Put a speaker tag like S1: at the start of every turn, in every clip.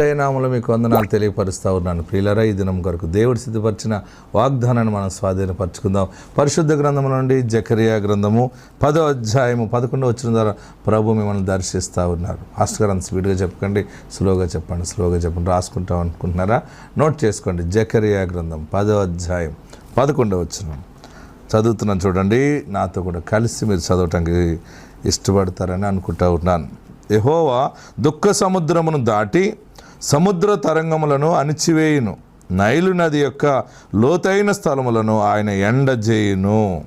S1: ఏసైనాములు మీకు వందనాలు తెలియపరుస్తూ ఉన్నాను. ప్రియులరా ఈ దినం కొరకు దేవుడు సిద్ధపరిచిన వాగ్దానాన్ని మనం స్వాధీనపరచుకుందాం. పరిశుద్ధ గ్రంథం నుండి జకరియా గ్రంథము పదో అధ్యాయము పదకొండో వచ్చిన ద్వారా ప్రభు మిమ్మల్ని దర్శిస్తూ ఉన్నారు. మాస్టర్ గారు స్పీడ్గా చెప్పకండి స్లోగా చెప్పండి స్లోగా చెప్పండి. రాసుకుంటాం అనుకుంటున్నారా? నోట్ చేసుకోండి. జకరియా గ్రంథం పదో అధ్యాయం పదకొండో వచ్చిన చదువుతున్నాను చూడండి నాతో కూడా కలిసి మీరు చదవటానికి ఇష్టపడతారని అనుకుంటా ఉన్నాను. యహోవా దుఃఖ సముద్రమును దాటి సముద్ర తరంగములను అణిచివేయును. నైలు నది యొక్క లోతైన స్థలములను ఆయన ఎండజేయును.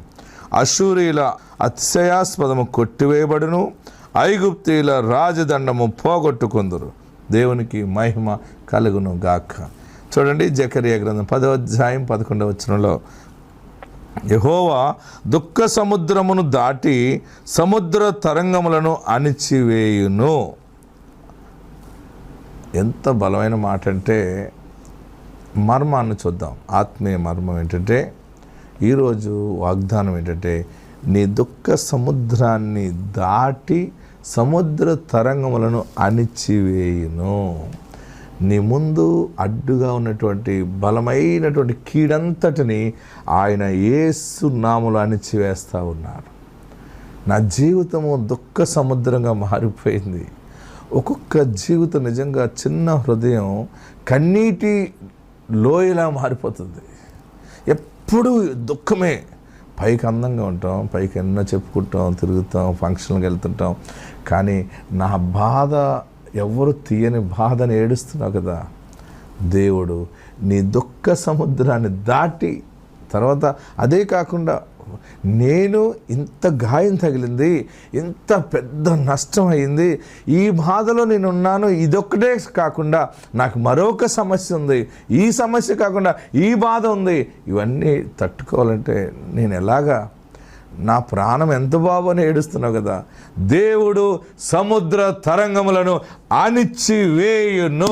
S1: అశూరీల అతిశయాస్పదము కొట్టివేయబడును. ఐగుప్తీల రాజదండము పోగొట్టుకుందరు. దేవునికి మహిమ కలుగును గాక. చూడండి జకరియా గ్రంథం పదవ అధ్యాయం పదకొండవ వచనంలో. యహోవా దుఃఖ సముద్రమును దాటి సముద్ర తరంగములను అణిచివేయును. ఎంత బలమైన మాట అంటే మర్మాన్ని చూద్దాం. ఆత్మీయ మర్మం ఏంటంటే ఈరోజు వాగ్దానం ఏంటంటే నీ దుఃఖ సముద్రాన్ని దాటి సముద్ర తరంగములను అణిచివేయును. నీ ముందు అడ్డుగా ఉన్నటువంటి బలమైనటువంటి కీడంతటిని ఆయన ఏసు నాములు అణిచివేస్తూ ఉన్నారు. నా జీవితము దుఃఖ సముద్రంగా మారిపోయింది. ఒక్కొక్క జీవితం నిజంగా చిన్న హృదయం కన్నీటి లోయలా మారిపోతుంది. ఎప్పుడు దుఃఖమే. పైకి అందంగా ఉంటాం పైకి ఎన్నో చెప్పుకుంటాం తిరుగుతాం ఫంక్షన్కి వెళ్తుంటాం. కానీ నా బాధ ఎవరు తీయని బాధని ఏడుస్తున్నావు కదా? దేవుడు నీ దుఃఖ సముద్రాన్ని దాటి తర్వాత అదే కాకుండా నేను ఇంత గాయం తగిలింది ఇంత పెద్ద నష్టం అయింది ఈ బాధలో నేను ఉన్నాను ఇదొక్కటే కాకుండా నాకు మరొక సమస్య ఉంది ఈ సమస్య కాకుండా ఈ బాధ ఉంది. ఇవన్నీ తట్టుకోవాలంటే నేను ఎలాగా? నా ప్రాణం ఎంత బాబని ఏడుస్తున్నావు కదా? దేవుడు సముద్ర తరంగములను అణిచివేయును.